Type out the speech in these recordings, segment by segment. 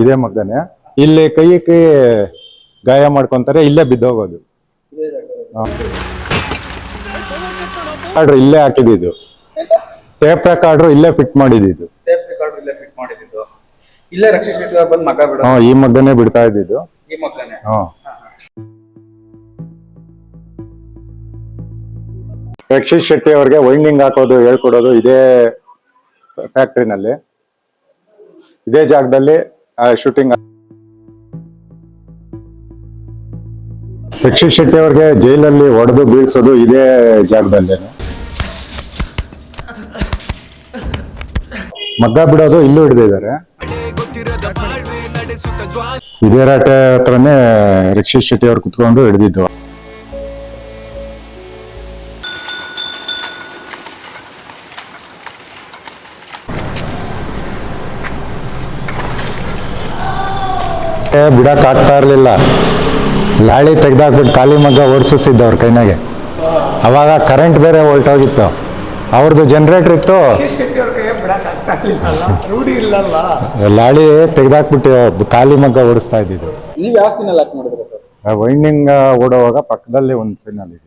ಇದೇ ಮಗ್ಗನೆ ಇಲ್ಲಿ ಕೈ ಕೈ ಗಾಯ ಮಾಡ್ಕೊಂತಾರೆ ಇಲ್ಲೇ ಬಿದ್ದೋಗೋದು ಇಲ್ಲೇ ಹಾಕಿದ್ದು ಟೇಪ್ ರೆಕಾರ್ಡ್ರು ಇಲ್ಲೇ ಫಿಟ್ ಮಾಡಿದ್ದು ಟೇಪ್ ರೆಕಾರ್ಡ್ ಇಲ್ಲೇ ಫಿಟ್ ಮಾಡಿದ್ದು ಇಲ್ಲೇ ರಕ್ಷಿತ್ ಶೆಟ್ಟಿ ಅವ್ರು ಬಂದು ಮಗ ಬಿಡೋ. ಹಾ ಈ ಮಗ್ಗನೆ ಬಿಡ್ತಾ ಇದ್ದಿದ್ದು. ಈ ಮಗನೇ ರಕ್ಷಿತ್ ಶೆಟ್ಟಿ ಅವ್ರಿಗೆ ವೈಂಡಿಂಗ್ ಹಾಕೋದು ಹೇಳ್ಕೊಡೋದು ಇದೇ ಫ್ಯಾಕ್ಟ್ರಿನಲ್ಲಿ ಇದೇ ಜಾಗದಲ್ಲಿ ಶೂಟಿಂಗ್ ರಕ್ಷಿತ್ ಶೆಟ್ಟಿ ಅವ್ರಿಗೆ ಜೈಲಲ್ಲಿ ಹೊಡೆದು ಬೀಳ್ಸೋದು ಇದೇ ಜಾಗದಲ್ಲೇ ಮಗ್ಗ ಬಿಡೋದು ಇಲ್ಲೂ ಹಿಡಿದಿದ್ದಾರೆ ಇದೇ ರಾಟೆ ಹತ್ರನೇ ರಕ್ಷಿತ್ ಶೆಟ್ಟಿ ಅವ್ರು ಕುತ್ಕೊಂಡು ಹಿಡಿದಿದ್ದು. ಬಿಡಕ್ ಆಗ್ತಾ ಇರ್ಲಿಲ್ಲ. ಲಾಳಿ ತೆಗ್ದಾಕ್ಬಿಟ್ಟು ಖಾಲಿ ಮಗ್ಗ ಓಡಿಸಿದ್ದ ಅವ್ರ ಕೈನಾಗೆ. ಅವಾಗ ಕರೆಂಟ್ ಬೇರೆ ಹೊಲ್ಟೋಗಿತ್ತು ಅವ್ರದ್ದು ಜನರೇಟರ್ ಇತ್ತು. ಲಾಳಿ ತೆಗ್ದಾಕ್ಬಿಟ್ಟು ಖಾಲಿ ಮಗ್ಗ ಓಡಿಸ್ತಾ ಇದ್ದಿದ್ದು. ನೀವ್ ಯಾವ ಸೀನಲ್ಲಿ ಆಕ್ಟ್ ಮಾಡಿದ್ರ ಸರ್? ವೈಂಡಿಂಗ್ ಓಡೋವಾಗ ಪಕ್ಕದಲ್ಲಿ ಒಂದು ಸೀನಲ್ಲಿ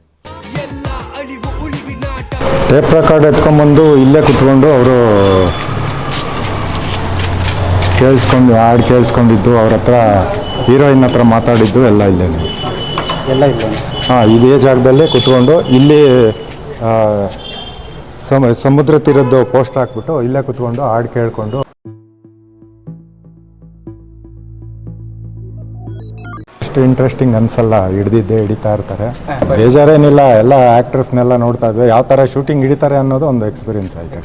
ಟೇಪ್ ರೆಕಾರ್ಡ್ ಎತ್ಕೊಂಡ್ಬಂದು ಇಲ್ಲೇ ಕುತ್ಕೊಂಡು ಅವರು ಕೇಳಿಸ್ಕೊಂಡು ಹಾಡು ಕೇಳಿಸ್ಕೊಂಡಿದ್ದು ಅವ್ರ ಹತ್ರ ಹೀರೋಯಿನ್ ಹತ್ರ ಮಾತಾಡಿದ್ದು ಎಲ್ಲ ಇಲ್ಲೇನೆ. ಎಲ್ಲ ಇಲ್ಲ ಹಾಂ ಇದೇ ಜಾಗದಲ್ಲೇ ಕುತ್ಕೊಂಡು ಇಲ್ಲಿ ಸಮ ಸಮುದ್ರ ತೀರದ್ದು ಪೋಸ್ಟ್ ಹಾಕ್ಬಿಟ್ಟು ಇಲ್ಲೇ ಕುತ್ಕೊಂಡು ಹಾಡು ಕೇಳಿಕೊಂಡು. ಅಷ್ಟು ಇಂಟ್ರೆಸ್ಟಿಂಗ್ ಅನ್ಸಲ್ಲ ಹಿಡ್ದಿದ್ದೆ ಹಿಡಿತಾ ಇರ್ತಾರೆ. ಬೇಜಾರೇನಿಲ್ಲ ಎಲ್ಲ ಆ್ಯಕ್ಟ್ರೆಸ್ನೆಲ್ಲ ನೋಡ್ತಾ ಇದ್ವಿ. ಯಾವ ಥರ ಶೂಟಿಂಗ್ ಹಿಡಿತಾರೆ ಅನ್ನೋದು ಒಂದು ಎಕ್ಸ್ಪೀರಿಯನ್ಸ್ ಆಯ್ತು.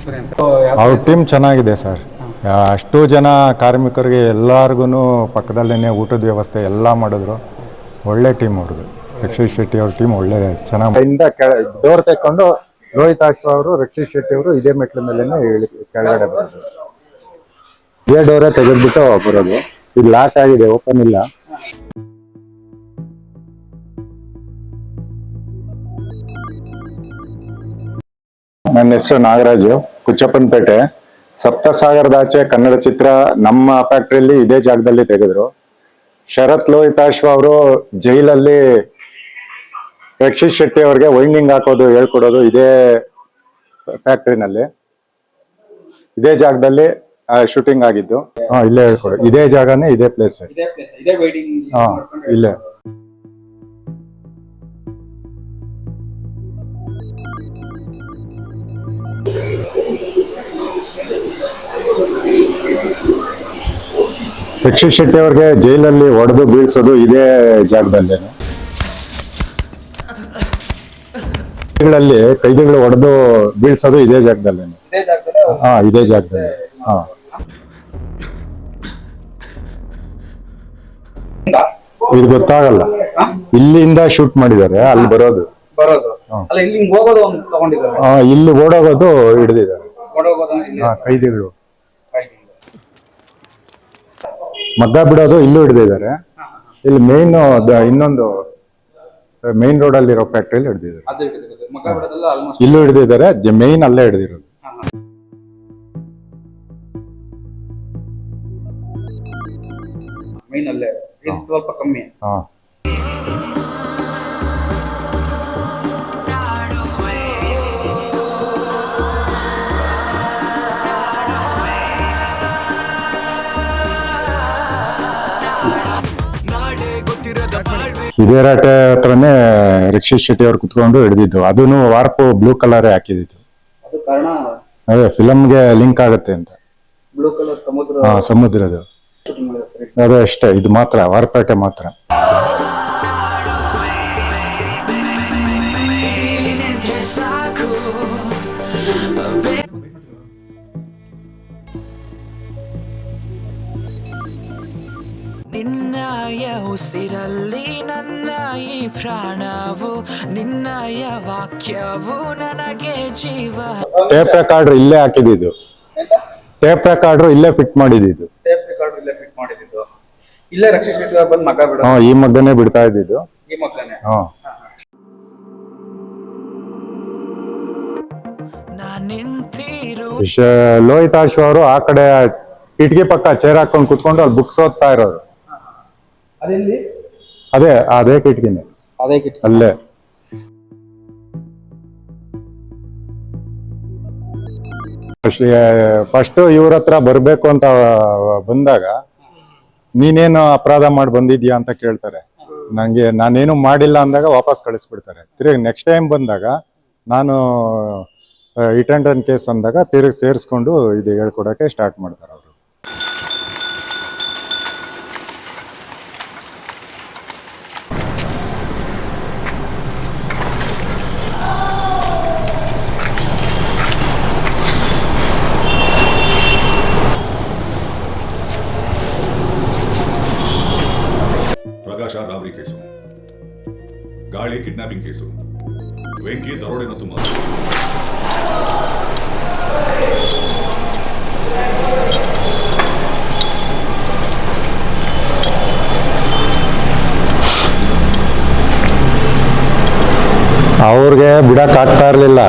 ಅವ್ರ ಟೀಮ್ ಚೆನ್ನಾಗಿದೆ ಸರ್ ಅಷ್ಟು ಜನ ಕಾರ್ಮಿಕರಿಗೆ ಎಲ್ಲರಿಗೂ ಪಕ್ಕದಲ್ಲೇ ಊಟದ ವ್ಯವಸ್ಥೆ ಎಲ್ಲ ಮಾಡಿದ್ರು. ಒಳ್ಳೆ ಟೀಮ್ ಅವ್ರದ್ದು. ರಕ್ಷಿತ್ ಶೆಟ್ಟಿ ಅವ್ರ ಟೀಮ್ ಒಳ್ಳೆ ಚೆನ್ನಾಗಿ ಡೋರ್ ತೆಕ್ಕೊಂಡು ರೋಹಿತ್ ಆಶ್ರ ಅವರು, ರಕ್ಷಿತ್ ಶೆಟ್ಟಿ ಅವರು ಇದೇ ಮೆಟ್ಲ ಮೇಲೆ ಕೆಳಗಡೆ ಬರೋದು ಇದೇ ಡೋರೇ ತೆಗೆದ್ಬಿಟ್ಟು ಬರೋದು. ಇದು ಲಾಕ್ ಆಗಿದೆ ಓಪನ್ ಇಲ್ಲ. ನನ್ನ ಹೆಸರು ನಾಗರಾಜು, ಕುಚ್ಚಪ್ಪನಪೇಟೆ. ಸಪ್ತಸಾಗರದಾಚೆ ಕನ್ನಡ ಚಿತ್ರ ನಮ್ಮ ಫ್ಯಾಕ್ಟ್ರಿಯಲ್ಲಿ ಇದೇ ಜಾಗದಲ್ಲಿ ತೆಗೆದ್ರು. ಶರತ್ ಲೋಹಿತಾಶ್ವ ಅವರು ಜೈಲಲ್ಲಿ ರಕ್ಷಿತ್ ಶೆಟ್ಟಿ ಅವ್ರಿಗೆ ವೈಂಡಿಂಗ್ ಹಾಕೋದು ಹೇಳ್ಕೊಡೋದು ಇದೇ ಫ್ಯಾಕ್ಟ್ರಿನಲ್ಲಿ ಇದೇ ಜಾಗದಲ್ಲಿ ಶೂಟಿಂಗ್ ಆಗಿದ್ದು. ಹಾ ಇಲ್ಲೇ ಹೇಳ್ಕೊಡು. ಇದೇ ಜಾಗನೇ ಇದೇ ಪ್ಲೇಸ್ ಇದೇ ಪ್ಲೇಸ್ ಇದೇ ವೈಟಿಂಗ್ ಹಾ ಇಲ್ಲೇ. ರಕ್ಷಿತ್ ಶೆಟ್ಟಿ ಅವ್ರಿಗೆ ಜೈಲಲ್ಲಿ ಹೊಡೆದು ಬೀಳ್ಸೋದು ಇದೇ ಜಾಗದಲ್ಲೇ ಕೈದಿಗಳು ಹೊಡೆದು ಬೀಳ್ಸೋದು ಇದೇ ಜಾಗದಲ್ಲಿ ಹಾ ಇದೇ ಜಾಗದಲ್ಲಿ. ಹಾ. ಇದು ಗೊತ್ತಾಗಲ್ಲ. ಇಲ್ಲಿಂದ ಶೂಟ್ ಮಾಡಿದ್ದಾರೆ ಅಲ್ಲಿ ಬರೋದು. ಇಲ್ಲಿ ಓಡೋಗೋದು ಹಿಡಿದಿದ್ದಾರೆ. ಕೈದಿಗಳು ಮಗ್ಗ ಬಿಡೋದು ಇಲ್ಲೂ ಹಿಡ್ದಿದ್ದಾರೆ. ಇಲ್ಲಿ ಮೇನ್ ಇನ್ನೊಂದು ಮೇನ್ ರೋಡ್ ಅಲ್ಲಿರೋ ಫ್ಯಾಕ್ಟ್ರಿಯಲ್ಲಿ ಹಿಡ್ದಿದ್ದಾರೆ. ಇಲ್ಲೂ ಹಿಡ್ದಿದ್ದಾರೆ ಮೇನ್ ಅಲ್ಲೇ ಹಿಡ್ದಿರೋದು. ಮೇನ್ ಅಲ್ಲೇ ಸ್ವಲ್ಪ ಕಮ್ಮಿ. ಹಾ. ಇದೇ ರಾಟೆ ಹತ್ರನೇ ರಕ್ಷಿತ್ ಶೆಟ್ಟಿ ಅವ್ರು ಕುತ್ಕೊಂಡು ಹಿಡಿದಿದ್ದು. ಅದನ್ನು ವಾರ್ಪು ಬ್ಲೂ ಕಲರ್ ಹಾಕಿದ್ದು ಅದು ಕಾರಣ? ಅದೇ ಫಿಲಮ್ಗೆ ಲಿಂಕ್ ಆಗುತ್ತೆ ಅಂತ. ಬ್ಲೂ ಕಲರ್ ಸಮುದ್ರ ಹಾ ಸಮುದ್ರದ ಶೂಟಿಂಗ್ ಮಾಡಿದ್ರು ಸರಿ. ಅದೇ ಅಷ್ಟೇ ಇದು ಮಾತ್ರ ವಾರ್ಪೇಟೆ ಮಾತ್ರ. ಉಸಿರಲ್ಲಿ ನನ್ನ ಈ ಪ್ರಾಣವು ನಿನ್ನಯ ವಾಕ್ಯವು ನನಗೆ ಜೀವ. ಟೇಪ್ ರೆಕಾರ್ಡ್ರ್ ಇಲ್ಲೇ ಹಾಕಿದ್ದು ಟೇಪ್ ರೆಕಾರ್ಡ್ರ್ ಇಲ್ಲೇ ಫಿಟ್ ಮಾಡಿದ್ದು ಟೇಪ್ ರೆಕಾರ್ಡ್ ಇಲ್ಲೇ ಫಿಟ್ ಮಾಡಿದ್ದು ಇಲ್ಲೇ ಶೆಟ್ಟಿ ಬಂದು ಮಗ ಬಿಡೋ ಹಾ ಈ ಮಗನೇ ಬಿಡ್ತಾ ಇದ್ದಿದ್ದು. ಈ ಮಗನೇ ಹಾ. ನಾನಿಂತಿರು ಶ- ಲೋಹಿತಾಶು ಅವರು ಆ ಕಡೆ ಕಿಟಕಿ ಪಕ್ಕ ಚೇರ್ ಹಾಕೊಂಡು ಕುತ್ಕೊಂಡು ಅಲ್ಲಿ ಬುಕ್ಸ್ ಓದ್ತಾ ಇರೋದು ಅದೇ ಅದೇ ಕಿಟ್ ಅಲ್ಲೇ. ಫಸ್ಟ್ ಇವ್ರ ಹತ್ರ ಬರ್ಬೇಕು ಅಂತ ಬಂದಾಗ ನೀನೇನು ಅಪರಾಧ ಮಾಡಿ ಬಂದಿದ್ಯಾ ಅಂತ ಕೇಳ್ತಾರೆ. ನಂಗೆ ನಾನೇನು ಮಾಡಿಲ್ಲ ಅಂದಾಗ ವಾಪಸ್ ಕಳಿಸ್ಬಿಡ್ತಾರೆ. ತಿರುಗಿ ನೆಕ್ಸ್ಟ್ ಟೈಮ್ ಬಂದಾಗ ನಾನು ಇಟ್ ಅಂಡ್ ರನ್ ಕೇಸ್ ಅಂದಾಗ ತಿರುಗಿ ಸೇರಿಸ್ಕೊಂಡು ಇದು ಹೇಳ್ಕೊಡಕ್ಕೆ ಸ್ಟಾರ್ಟ್ ಮಾಡ್ತಾರೆ ಗಾಳಿ ಕಿಡ್ನಾಪಿಂಗ್ ಕೇಸು. ವೆಂಕಿ ದರೋಡೆ ಮತ್ತು ಮರ್ಡರ್. ಅವ್ರಿಗೆ ಬಿಡಕ್ ಆಗ್ತಾ ಇರಲಿಲ್ಲ.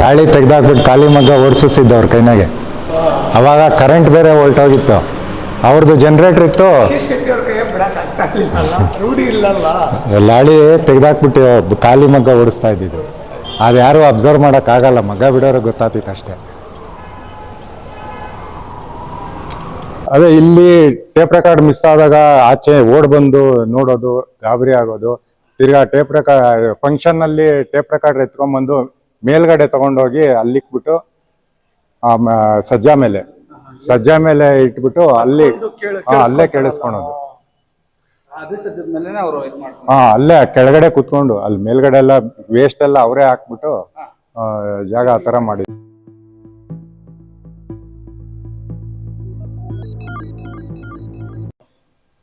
ಲಾಳಿ ತೆಗ್ದಾಕ್ಬಿಟ್ಟು ಖಾಲಿ ಮಗ್ಗ ಓಡಿಸಿದ್ದು ಅವ್ರ ಕೈನಾಗೆ. ಅವಾಗ ಕರೆಂಟ್ ಬೇರೆ ಹೊಲ್ಟೋಗಿತ್ತು ಅವ್ರದ್ದು ಜನರೇಟರ್ ಇತ್ತು. ರೂಢಿ ಇಲ್ಲಲ್ಲ. ಲಾಳಿ ತೆಗೆದಾಕ್ಬಿಟ್ಟು ಖಾಲಿ ಮಗ್ಗ ಓಡಿಸ್ತಾ ಇದ್ದಿದ್ದು. ಅದು ಯಾರು ಅಬ್ಸರ್ವ್ ಮಾಡೋಕ್ಕಾಗಲ್ಲ ಮಗ್ಗ ಬಿಡೋರು ಗೊತ್ತಾಗ್ತಿತ್ತು ಅಷ್ಟೇ. ಅದೇ ಇಲ್ಲಿ ಟೇಪ್ ರೆಕಾರ್ಡ್ ಮಿಸ್ ಆದಾಗ ಆಚೆ ಓಡ್ ಬಂದು ನೋಡೋದು ಗಾಬರಿ ಆಗೋದು. ತಿರ್ಗಾ ಟೇಪ್ ರೆಕಾರ್ಡ್ ಫಂಕ್ಷನ್ ಅಲ್ಲಿ ಟೇಪ್ ರೆಕಾರ್ಡ್ ಎತ್ಕೊಂಡ್ಬಂದು ಮೇಲ್ಗಡೆ ತಗೊಂಡೋಗಿ ಅಲ್ಲಿಕ್ಬಿಟ್ಟು ಸಜ್ಜಾ ಮೇಲೆ. ಸಜ್ಜಾ ಮೇಲೆ ಇಟ್ಬಿಟ್ಟು ಅಲ್ಲಿ ಹಾ, ಅಲ್ಲೇ ಕೇಳಿಸ್ಕೊಳೋದು. ಅವರು ಹಾ ಅಲ್ಲೇ ಕೆಳಗಡೆ ಕುತ್ಕೊಂಡು ಅಲ್ಲಿ ಮೇಲ್ಗಡೆ ಎಲ್ಲ ವೇಸ್ಟ್ ಎಲ್ಲ ಅವರೇ ಹಾಕ್ಬಿಟ್ಟು ಜಾಗ ಆ ತರ ಮಾಡಿ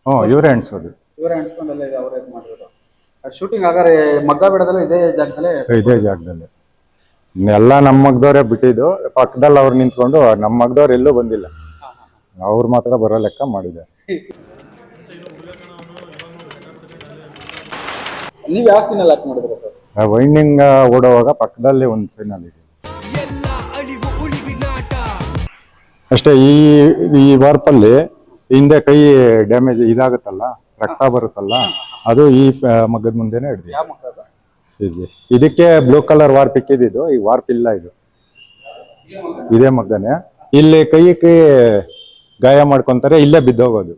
ಹ್ಞೂ ಇವರೇ ಎಣ್ಸೋದು. ಇವರೇ ಅನ್ಸ್ಕೊಂಡೆಲ್ಲ ಇದೆ ಅವರೇ ಇದು ಮಾಡಿರೋದು. ಶೂಟಿಂಗ್ ಆಗಾರೆ ಮಗ್ಗ ಬಿಡೋದಲ್ಲ ಇದೇ ಜಾಗದಲ್ಲೇ ಇದೇ ಜಾಗದಲ್ಲಿ. ಎಲ್ಲ ನಮ್ಮ ಮಗ್ದವ್ರೆ ಬಿಟ್ಟಿದ್ದು ಪಕ್ಕದಲ್ಲಿ ಅವ್ರು ನಿಂತ್ಕೊಂಡು ನಮ್ಮ ಮಗ್ದವ್ರು ಎಲ್ಲೂ ಬಂದಿಲ್ಲ. ಅವ್ರು ಮಾತ್ರ ಬರೋ ಲೆಕ್ಕ ಮಾಡಿದ್ದಾರೆ. ನೀವು ಯಾವ ಸೀನಲ್ಲಿ ಆಕ್ಟ್ ಮಾಡಿದ್ರೆ ಸರ್? ವೈಂಡಿಂಗ್ ಓಡೋವಾಗ ಪಕ್ಕದಲ್ಲಿ ಒಂದು ಸೀನಲ್ಲಿ ಇದೆ ಅಷ್ಟೇ ಈ ಈ ವಾರ್ಪಲ್ಲಿ ಹಿಂದೆ ಕೈ ಡ್ಯಾಮೇಜ್ ಇದಾಗುತ್ತಲ್ಲ ರಕ್ತ ಬರುತ್ತಲ್ಲ ಅದು ಈ ಮಗ್ಗದ ಮುಂದೆನೆ ಹಿಡ್ದಿ ಯಾವ ಮಗ್ಗ ಅದು? ಇದೆ ಇದಕ್ಕೆ ಬ್ಲೂ ಕಲರ್ ವಾರ್ಪ್ ಇಕ್ಕಿದ್ದು ಈ ವಾರ್ಪ್ ಇಲ್ಲ ಇದು. ಇದೇ ಮಗ್ಗನೆ. ಇಲ್ಲಿ ಕೈ ಕೈ ಗಾಯ ಮಾಡ್ಕೊಂತಾರೆ ಇಲ್ಲೇ ಬಿದ್ದೋಗೋದು.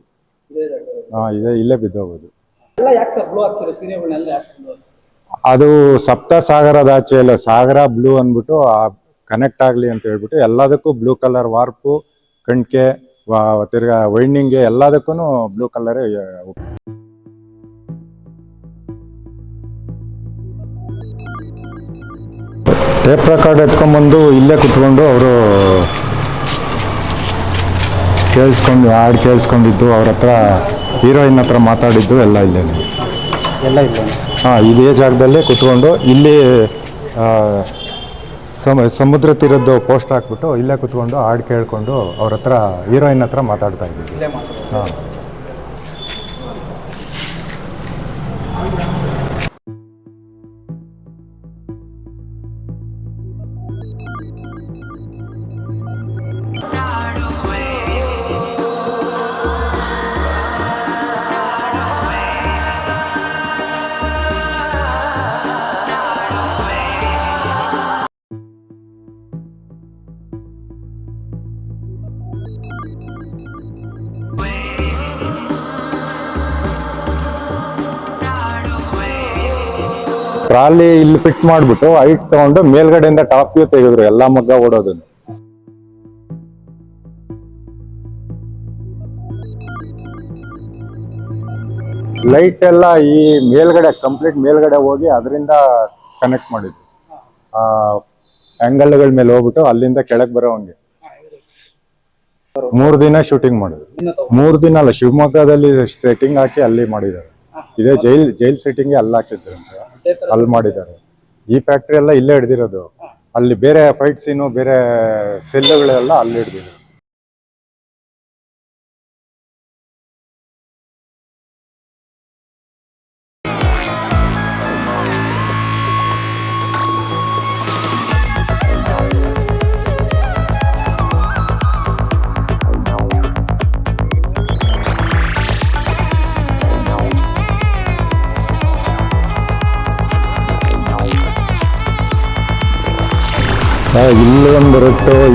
ಹಾ ಇದೆ ಇಲ್ಲೇ ಬಿದ್ದೋಗೋದು. ಅದು ಸಪ್ತ ಸಾಗರದ ಆಚೆ ಇಲ್ಲ, ಸಾಗರ ಬ್ಲೂ ಅಂದ್ಬಿಟ್ಟು ಕನೆಕ್ಟ್ ಆಗಲಿ ಅಂತ ಹೇಳ್ಬಿಟ್ಟು ಎಲ್ಲದಕ್ಕೂ ಬ್ಲೂ ಕಲರ್ ವಾರ್ಪು ಕಣ್ಕೆ ತಿರ್ಗಾ ವೈಂಡಿಂಗ್ಗೆ ಎಲ್ಲದಕ್ಕೂ ಬ್ಲೂ ಕಲರೇ ಟೇಪ್ ರೆಕಾರ್ಡ್ ಎತ್ಕೊಂಡ್ಬಂದು ಇಲ್ಲೇ ಕುತ್ಕೊಂಡು ಅವರು ಕೇಳಿಸ್ಕೊಂಡು, ಹಾಡು ಕೇಳಿಸ್ಕೊಂಡಿದ್ದು ಅವ್ರ ಹತ್ರ ಹೀರೋಯಿನ್ ಹತ್ರ ಮಾತಾಡಿದ್ದು ಎಲ್ಲ ಇಲ್ಲೇನೆ. ಎಲ್ಲ ಇಲ್ಲ ಹಾಂ ಇದೇ ಜಾಗದಲ್ಲೇ ಕುತ್ಕೊಂಡು ಇಲ್ಲಿ ಆ, ಸಮ ಸಮುದ್ರ ತೀರದ್ದು ಪೋಸ್ಟ್ ಹಾಕ್ಬಿಟ್ಟು ಇಲ್ಲೇ ಕುತ್ಕೊಂಡು ಹಾಡು ಕೇಳಿಕೊಂಡು ಅವ್ರ ಹತ್ರ ಹೀರೋಯಿನ್ ಹತ್ರ ಮಾತಾಡ್ತಾ ಇದ್ದೀವಿ. ಹಾಂ. ಟ್ರಾಲಿ ಇಲ್ಲಿ ಫಿಟ್ ಮಾಡ್ಬಿಟ್ಟು ಹೈಟ್ ತಗೊಂಡು ಮೇಲ್ಗಡೆಯಿಂದ ಟಾಪ್ ವ್ಯೂ ತೆಗೆದ್ರು, ಎಲ್ಲಾ ಮಗ್ಗ ಓಡೋದನ್ನು. ಲೈಟ್ ಎಲ್ಲ ಈ ಮೇಲ್ಗಡೆ ಕಂಪ್ಲೀಟ್ ಮೇಲ್ಗಡೆ ಹೋಗಿ ಅದರಿಂದ ಕನೆಕ್ಟ್ ಮಾಡಿದ್ರು ಆ ಆಂಗಲ್ಗಳ ಮೇಲೆ ಹೋಗ್ಬಿಟ್ಟು ಅಲ್ಲಿಂದ ಕೆಳಗೆ ಬರೋ ಹಂಗೆ ಮೂರ್ ದಿನ ಶೂಟಿಂಗ್ ಮಾಡಿದ್ರು. ಮೂರ್ ದಿನ ಅಲ್ಲ, ಶಿವಮೊಗ್ಗದಲ್ಲಿ ಸೆಟ್ಟಿಂಗ್ ಹಾಕಿ ಅಲ್ಲಿ ಮಾಡಿದ್ದಾರೆ. ಇದೇ ಜೈಲ್ ಜೈಲ್ ಸೆಟ್ಟಿಂಗ್ ಅಲ್ಲಿ ಹಾಕಿದ್ರು ಅಂತ. ಅಲ್ಲಿ ಮಾಡಿದ್ದಾರೆ. ಈ ಫ್ಯಾಕ್ಟ್ರಿ ಎಲ್ಲ ಇಲ್ಲೇ ಹಿಡ್ದಿರೋದು. ಅಲ್ಲಿ ಬೇರೆ ಫೈಟ್ ಸೀನು ಬೇರೆ ಸೆಲ್ಲುಗಳೆಲ್ಲ ಅಲ್ಲಿ ಹಿಡ್ದಿದ್ರು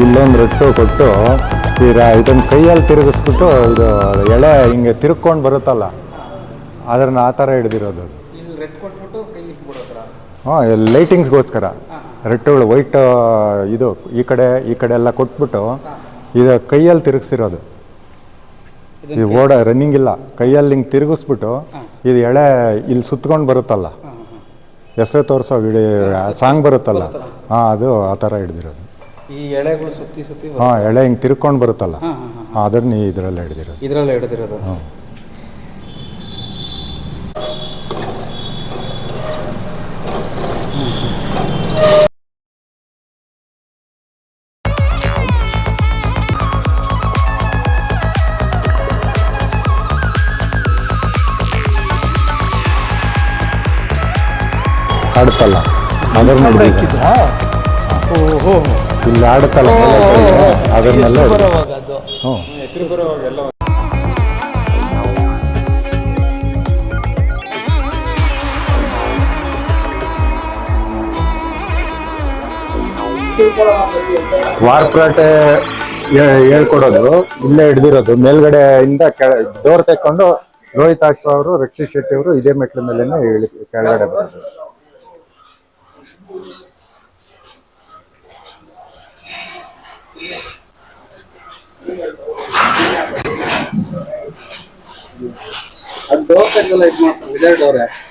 ಇಲ್ಲೊಂದು ರೊಟ್ಟು ಕೊಟ್ಟು ಈ ರ ಇದನ್ನು ಕೈಯಲ್ಲಿ ತಿರುಗಿಸ್ಬಿಟ್ಟು ಇದು ಎಳೆ ಹಿಂಗೆ ತಿರ್ಕೊಂಡು ಬರುತ್ತಲ್ಲ ಅದನ್ನು ಆ ಥರ ಹಿಡ್ದಿರೋದು. ಹಾಂ ಲೈಟಿಂಗ್ಸ್ಗೋಸ್ಕರ ರೆಟ್ಟುಗಳು ವೈಟ್ ಇದು ಈ ಕಡೆ ಈ ಕಡೆ ಎಲ್ಲ ಕೊಟ್ಬಿಟ್ಟು ಇದು ಕೈಯಲ್ಲಿ ತಿರುಗಿಸಿರೋದು. ಇದು ಓಡ ರನ್ನಿಂಗ್ ಇಲ್ಲ. ಕೈಯಲ್ಲಿ ಹಿಂಗೆ ತಿರುಗಿಸ್ಬಿಟ್ಟು ಇದು ಎಳೆ ಇಲ್ಲಿ ಸುತ್ಕೊಂಡು ಬರುತ್ತಲ್ಲ ಹೆಸರು ತೋರಿಸೋ ವಿಡಿಯೋ ಸಾಂಗ್ ಬರುತ್ತಲ್ಲ ಹಾಂ ಅದು ಆ ಥರ ಹಿಡ್ದಿರೋದು. ಈ ಎಳೆಗಳು ಸುತ್ತಿ ಸುತ್ತಿ ಹಾಂ ಎಳೆ ಹಿಂಗೆ ತಿರ್ಕೊಂಡು ಬರುತ್ತಲ್ಲ? ಅದನ್ನ ನೀ ಇದರಲ್ಲಿ ಹಿಡಿದಿರೋದು. ಇದರಲ್ಲಿ ಹಿಡ್ದಿರೋದು. ಆಡುತ್ತಲ್ಲ ಅದನ್ನ ಹಿಡ್ದಿದ್ದು. ಓಹೋ. ಇಲ್ಲಿ ಆಡುತ್ತಲ್ಲ ಅದನ್ನೆಲ್ಲ ಹ್ಞೂ. ವಾರ್ಪೇಟೆ ಹೇಳ್ಕೊಡೋದು ಇಲ್ಲೇ ಹಿಡ್ದಿರೋದು. ಮೇಲ್ಗಡೆ ಇಂದ ಡೋರ್ ತೆಕ್ಕೊಂಡು ರೋಹಿತ್ ಆಶ್ವ ಅವರು ರಕ್ಷಿತ್ ಶೆಟ್ಟಿ ಅವರು ಇದೇ ಮೆಟ್ಲ ಮೇಲೆ ಕೆಳಗಡೆ ಬರೋದು ಅದು ಡೋರ್ ತೆಗೆದಲ್ಲ ಇದು ಮಾಡ್ತಾರೆ ಇದೇ ಡೋರೆ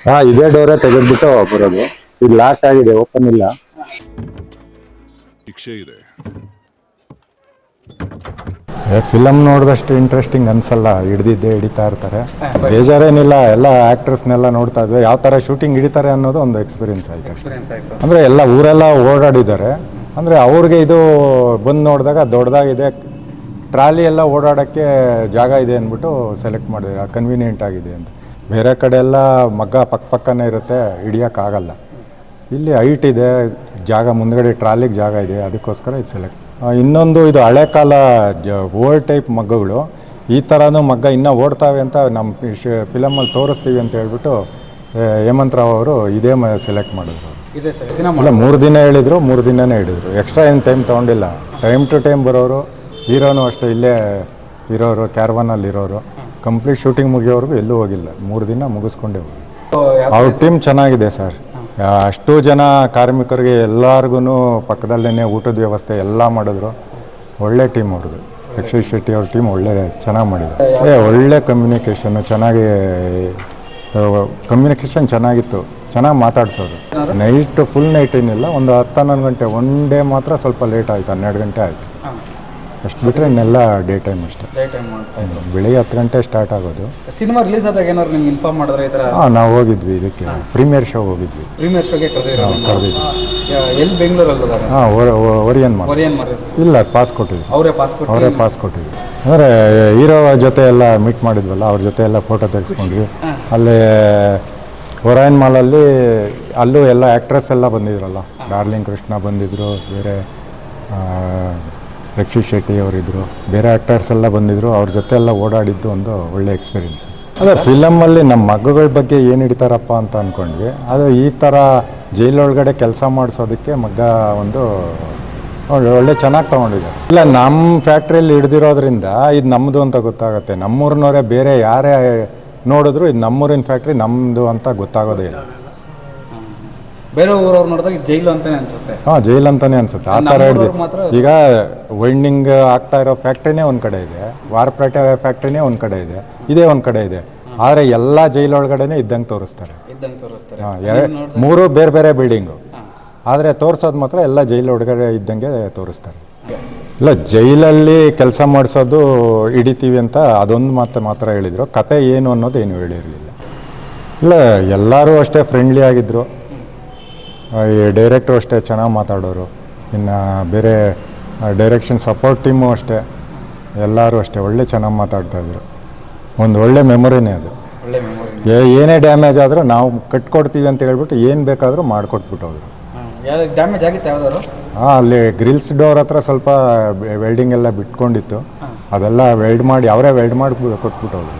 ಹಾ ಇದೇ ಡೋರೆ ತೆಗೆದ್ಬಿಟ್ಟು ಬರೋದು. ಇದು ಲಾಕ್ ಆಗಿದೆ ಓಪನ್ ಇಲ್ಲ. ಶಿಕ್ಷೆ ಇದೆ. ಫಿಲಮ್ ನೋಡಿದಷ್ಟು ಇಂಟ್ರೆಸ್ಟಿಂಗ್ ಅನ್ಸಲ್ಲ ಹಿಡ್ದಿದ್ದೆ ಹಿಡಿತಾ ಇರ್ತಾರೆ. ಬೇಜಾರೇನಿಲ್ಲ ಎಲ್ಲ ಆಕ್ಟರ್ಸ್ನೆಲ್ಲ ನೋಡ್ತಾ ಇದ್ವಿ. ಯಾವ ಥರ ಶೂಟಿಂಗ್ ಹಿಡಿತಾರೆ ಅನ್ನೋದು ಒಂದು ಎಕ್ಸ್ಪೀರಿಯನ್ಸ್ ಆಯ್ತು. ಎಕ್ಸ್ಪೀರಿಯನ್ಸ್ ಆಯಿತು. ಅಂದರೆ ಎಲ್ಲ ಊರೆಲ್ಲ ಓಡಾಡಿದ್ದಾರೆ. ಅಂದರೆ ಅವ್ರಿಗೆ ಇದು ಬಂದು ನೋಡಿದಾಗ ದೊಡ್ಡದಾಗಿದೆ ಟ್ರಾಲಿ ಎಲ್ಲ ಓಡಾಡೋಕ್ಕೆ ಜಾಗ ಇದೆ ಅಂದ್ಬಿಟ್ಟು ಸೆಲೆಕ್ಟ್ ಮಾಡಿದ್ರೆ ಕನ್ವೀನಿಯೆಂಟ್ ಆಗಿದೆ ಅಂತ. ಬೇರೆ ಕಡೆ ಎಲ್ಲ ಮಗ್ಗ ಪಕ್ಕ ಪಕ್ಕನೇ ಇರುತ್ತೆ ಹಿಡಿಯೋಕ್ಕಾಗಲ್ಲ ಇಲ್ಲಿ ಹೈಟ್ ಇದೆ ಜಾಗ ಮುಂದ್ಗಡೆ ಟ್ರಾಲಿಗೆ ಜಾಗ ಇದೆ ಅದಕ್ಕೋಸ್ಕರ ಇದು ಸೆಲೆಕ್ಟ್ ಇನ್ನೊಂದು ಇದು ಹಳೆ ಕಾಲ ಓಲ್ಡ್ ಟೈಪ್ ಮಗ್ಗಗಳು. ಈ ಥರನೂ ಮಗ್ಗ ಇನ್ನೂ ಓಡ್ತಾವೆ ಅಂತ ನಮ್ಮ ಫಿಲಮಲ್ಲಿ ತೋರಿಸ್ತೀವಿ ಅಂತ ಹೇಳ್ಬಿಟ್ಟು ಹೇಮಂತ್ ರಾವ್ ಅವರು ಇದೇ ಸೆಲೆಕ್ಟ್ ಮಾಡಿದ್ರು. ಇಲ್ಲ ಮೂರು ದಿನ ಹೇಳಿದರು ಮೂರು ದಿನನೇ ಹಿಡಿದ್ರು. ಎಕ್ಸ್ಟ್ರಾ ಏನು ಟೈಮ್ ತೊಗೊಂಡಿಲ್ಲ. ಟೈಮ್ ಟು ಟೈಮ್ ಬರೋರು ಹೀರೋನು ಅಷ್ಟೇ ಇಲ್ಲೇ ಇರೋರು ಕ್ಯಾರ್ವಾನಲ್ಲಿ ಇರೋರು ಕಂಪ್ಲೀಟ್ ಶೂಟಿಂಗ್ ಮುಗಿಯೋವರೆಗೂ ಎಲ್ಲೂ ಹೋಗಿಲ್ಲ. ಮೂರು ದಿನ ಮುಗಿಸ್ಕೊಂಡೇ ಹೋಗಿ. ಅವ್ರ ಟೀಮ್ ಚೆನ್ನಾಗಿದೆ ಸರ್. ಅಷ್ಟು ಜನ ಕಾರ್ಮಿಕರಿಗೆ ಎಲ್ಲರಿಗೂ ಪಕ್ಕದಲ್ಲೇ ಊಟದ ವ್ಯವಸ್ಥೆ ಎಲ್ಲ ಮಾಡಿದ್ರು. ಒಳ್ಳೆ ಟೀಮ್ ಅವ್ರದ್ದು. ಅಕ್ಷಯ್ ಶೆಟ್ಟಿ ಅವ್ರ ಟೀಮ್ ಒಳ್ಳೆ ಚೆನ್ನಾಗಿ ಮಾಡಿದ್ರು. ಏ ಒಳ್ಳೆ ಕಮ್ಯುನಿಕೇಷನ್ನು ಚೆನ್ನಾಗಿ ಕಮ್ಯುನಿಕೇಷನ್ ಚೆನ್ನಾಗಿತ್ತು. ಚೆನ್ನಾಗಿ ಮಾತಾಡ್ಸೋದು ನೈಟ್ ಫುಲ್ ನೈಟ್ ಏನಿಲ್ಲ. ಒಂದು ಹತ್ತು ಹನ್ನೊಂದು ಗಂಟೆ ಒನ್ ಡೇ ಮಾತ್ರ ಸ್ವಲ್ಪ ಲೇಟ್ ಆಯಿತು ಹನ್ನೆರಡು ಗಂಟೆ ಆಯಿತು. ಅಷ್ಟು ಬಿಟ್ಟರೆ ಇನ್ನೆಲ್ಲ ಡೇ ಟೈಮ್ ಅಷ್ಟೇ. ಡೇ ಟೈಮ್ ಮಾಡ್ತಾ ಇದ್ರು. ಬೆಳಿಗ್ಗೆ ಹತ್ತು ಗಂಟೆ ಸ್ಟಾರ್ಟ್ ಆಗೋದು. ಸಿನಿಮಾ ರಿಲೀಸ್ ಆದಾಗ ಏನಾದ್ರು ನಿಮ್ಗೆ ಇನ್ಫಾರ್ಮ್ ಮಾಡಿದ್ರೆ ಈ ಥರ ಹಾಂ ನಾವು ಹೋಗಿದ್ವಿ ಇದಕ್ಕೆ. ಪ್ರೀಮಿಯರ್ ಶೋ ಹೋಗಿದ್ವಿ. ಪ್ರೀಮಿಯರ್ ಶೋಗೆ ಕರೆದಿರೋ ಕರೆದಿದ್ವಿ. ಎಲ್ಲಿ ಬೆಂಗಳೂರಲ್ಲಿ ಹಾಂ ಒರಿಯನ್ ಮಾಡಿ ಒರಿಯನ್ ಮಾಡಿದ್ರು ಇಲ್ಲ ಪಾಸ್ ಕೊಟ್ಟಿದ್ವಿ. ಅವರೇ ಪಾಸ್ಪೋರ್ಟ್ ಅವರೇ ಪಾಸ್ ಕೊಟ್ಟಿದ್ವಿ. ಅಂದರೆ ಹೀರೋ ಜೊತೆ ಎಲ್ಲ ಮೀಟ್ ಮಾಡಿದ್ವಲ್ಲ ಅವ್ರ ಜೊತೆ ಎಲ್ಲ ಫೋಟೋ ತೆಗೆಸ್ಕೊಂಡ್ವಿ. ಅಲ್ಲಿ ಒರಾಯನ್ ಮಾಲಲ್ಲಿ ಅಲ್ಲೂ ಎಲ್ಲ ಆ್ಯಕ್ಟ್ರೆಸ್ ಎಲ್ಲ ಬಂದಿದ್ರಲ್ಲ. ಡಾರ್ಲಿಂಗ್ ಕೃಷ್ಣ ಬಂದಿದ್ದರು ಬೇರೆ ರಕ್ಷಿತ್ ಶೆಟ್ಟಿ ಅವರಿದ್ದರು ಬೇರೆ ಆ್ಯಕ್ಟರ್ಸ್ ಎಲ್ಲ ಬಂದಿದ್ದರು ಅವ್ರ ಜೊತೆ ಎಲ್ಲ ಓಡಾಡಿದ್ದು ಒಂದು ಒಳ್ಳೆ ಎಕ್ಸ್ಪೀರಿಯನ್ಸ್ ಅದೇ ಫಿಲಮಲ್ಲಿ ನಮ್ಮ ಮಗ್ಗಗಳ ಬಗ್ಗೆ ಏನು ಹಿಡಿತಾರಪ್ಪ ಅಂತ ಅಂದ್ಕೊಂಡ್ವಿ ಅದು ಈ ಥರ ಜೈಲೊಳಗಡೆ ಕೆಲಸ ಮಾಡಿಸೋದಕ್ಕೆ ಮಗ್ಗ ಒಂದು ಒಳ್ಳೆ ಚೆನ್ನಾಗಿ ತೊಗೊಂಡಿದ್ದಾರೆ ಇಲ್ಲ ನಮ್ಮ ಫ್ಯಾಕ್ಟ್ರಿಯಲ್ಲಿ ಹಿಡ್ದಿರೋದ್ರಿಂದ ಇದು ನಮ್ಮದು ಅಂತ ಗೊತ್ತಾಗುತ್ತೆ. ನಮ್ಮೂರಿನವರೇ ಬೇರೆ ಯಾರೇ ನೋಡಿದ್ರು ಇದು ನಮ್ಮೂರಿನ ಫ್ಯಾಕ್ಟ್ರಿ ನಮ್ಮದು ಅಂತ ಗೊತ್ತಾಗೋದೇ ಇಲ್ಲ. ಬೇರೆ ಊರವ್ರು ನೋಡಿದಾಗ ಜೈಲು ಅಂತಾನೆ ಅನ್ಸುತ್ತೆ. ಹಾಂ ಜೈಲ್ ಅಂತಾನೆ ಅನ್ಸುತ್ತೆ. ಆ ಥರ ಹಿಡ್ದು ಮಾತ್ರ- ಈಗ ವೈಂಡಿಂಗ್ ಆಗ್ತಾ ಇರೋ ಫ್ಯಾಕ್ಟ್ರಿನೇ ಒಂದು ಕಡೆ ಇದೆ. ವಾರಪೇಟೆ ಫ್ಯಾಕ್ಟ್ರಿನೇ ಒಂದು ಕಡೆ ಇದೆ. ಇದೇ ಒಂದು ಕಡೆ ಇದೆ. ಆದರೆ ಎಲ್ಲ ಜೈಲೊಳಗಡೆನೇ ಇದ್ದಂಗೆ ತೋರಿಸ್ತಾರೆ. ಇದ್ದಂಗೆ ತೋರಿಸ್ತಾರೆ. ಹಾಂ ಎರ- ಮೂರು ಬೇರೆ ಬೇರೆ ಬಿಲ್ಡಿಂಗು. ಆದರೆ ತೋರಿಸೋದು ಮಾತ್ರ ಎಲ್ಲ ಜೈಲ್ ಒಳಗಡೆ ಇದ್ದಂಗೆ ತೋರಿಸ್ತಾರೆ. ಇಲ್ಲ ಜೈಲಲ್ಲಿ ಕೆಲಸ ಮಾಡಿಸೋದು ಹಿಡಿತೀವಿ ಅಂತ ಅದೊಂದು ಮಾತು ಮಾತ್ರ ಹೇಳಿದರು. ಕತೆ ಏನು ಅನ್ನೋದು ಏನು ಹೇಳಿರಲಿಲ್ಲ. ಇಲ್ಲ ಎಲ್ಲರೂ ಅಷ್ಟೇ ಫ್ರೆಂಡ್ಲಿ ಆಗಿದ್ದರು ಈ ಡೈರೆಕ್ಟ್ರು ಅಷ್ಟೇ ಚೆನ್ನಾಗಿ ಮಾತಾಡೋರು. ಇನ್ನು ಬೇರೆ ಡೈರೆಕ್ಷನ್ ಸಪೋರ್ಟ್ ಟೀಮು ಅಷ್ಟೇ. ಎಲ್ಲರೂ ಅಷ್ಟೇ ಒಳ್ಳೆ ಚೆನ್ನಾಗಿ ಮಾತಾಡ್ತಾಯಿದ್ರು ಒಂದು ಒಳ್ಳೆ ಮೆಮೊರಿನೇ ಅದು. ಏ- ಏನೇ ಡ್ಯಾಮೇಜ್ ಆದರೂ ನಾವು ಕಟ್ಕೊಡ್ತೀವಿ ಅಂತ ಹೇಳ್ಬಿಟ್ಟು ಏನು ಬೇಕಾದರೂ ಮಾಡಿಕೊಟ್ಬಿಟ್ಟವ್ರು. ಅವರು ಡ್ಯಾಮೇಜ್ ಆಗಿತ್ತು ಯಾವ್ದಾದ್ರು? ಹಾಂ ಅಲ್ಲಿ ಗ್ರಿಲ್ಸ್ ಡೋರ್ ಹತ್ರ ಸ್ವಲ್ಪ ವೆಲ್ಡಿಂಗ್ ಎಲ್ಲ ಬಿಟ್ಕೊಂಡಿತ್ತು. ಅದೆಲ್ಲ ವೆಲ್ಡ್ ಮಾಡಿ ಅವರೇ ವೆಲ್ಡ್ ಮಾಡಿ ಕೊಟ್ಬಿಟ್ಟವ್ರು.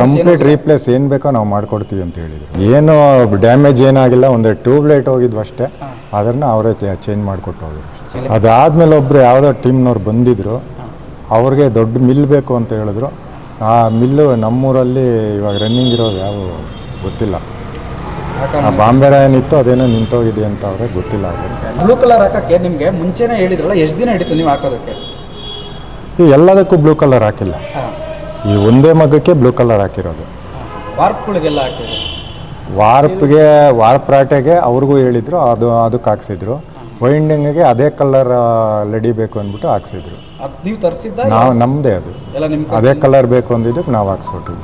ಕಂಪ್ಲೀಟ್ ರೀಪ್ಲೇಸ್ ಏನು ಬೇಕೋ ನಾವು ಮಾಡ್ಕೊಡ್ತೀವಿ ಅಂತ ಹೇಳಿದ್ರು. ಏನು ಡ್ಯಾಮೇಜ್ ಏನಾಗಿಲ್ಲ ಒಂದು ಟ್ಯೂಬ್ ಲೈಟ್ ಹೋಗಿದ್ವು ಅಷ್ಟೇ. ಅದನ್ನು ಅವರೇ ಚೇಂಜ್ ಮಾಡಿಕೊಟ್ಟವ್ರು. ಅದಾದಮೇಲೆ ಒಬ್ಬರು ಒಬ್ರು ಯಾವುದೋ ಟೀಮ್ನವ್ರು ಬಂದಿದ್ರು. ಅವ್ರಿಗೆ ದೊಡ್ಡ ಮಿಲ್ ಬೇಕು ಅಂತ ಹೇಳಿದ್ರು. ಆ ಮಿಲ್ಲು ನಮ್ಮೂರಲ್ಲಿ ಇವಾಗ ರನ್ನಿಂಗ್ ಇರೋದು ಯಾವ ಗೊತ್ತಿಲ್ಲ. ಆ ಬಾಂಬೆ ರಾಯನ್ ಇತ್ತು ಅದೇನೋ ನಿಂತೋಗಿದೆ ಅಂತ ಅವ್ರಿಗೆ ಗೊತ್ತಿಲ್ಲ ಬ್ಲೂ ಕಲರ್ ಹಾಕಕ್ಕೆ ನಿಮಗೆ ಮುಂಚೆನೇ ಹೇಳಿದ್ರಲ್ಲ ಎಷ್ಟು ದಿನ ಹಿಡಿತು ನೀವು ಹಾಕೋದಕ್ಕೆ? ಎಲ್ಲದಕ್ಕೂ ಬ್ಲೂ ಕಲರ್ ಹಾಕಿಲ್ಲ. ಈ ಒಂದೇ ಮಗಕ್ಕೆ ಬ್ಲೂ ಕಲರ್ ಹಾಕಿರೋದು. ವಾರ್ಪ್ಗೆ ಹಾಕಿದ್ರು. ವಾರ್ಪ್ಗೆ ವಾರ್ಪ್ರಾಟೆಗೆ ಅವ್ರಿಗೂ ಹೇಳಿದ್ರು ಅದು ಅದಕ್ಕೆ ಹಾಕ್ಸಿದ್ರು. ವೈಂಡಿಂಗಿಗೆ ಅದೇ ಕಲರ್ ಲೆಡಿ ಬೇಕು ಅಂದ್ಬಿಟ್ಟು ಹಾಕ್ಸಿದ್ರು. ನೀವು ತರಿಸಿದ್ದ? ನಾವು ನಮ್ಮದೇ ಅದು. ಅದೇ ಕಲರ್ ಬೇಕು ಅಂದಿದ್ದಕ್ಕೆ ನಾವು ಹಾಕ್ಸ್ಕೊಟ್ವಿ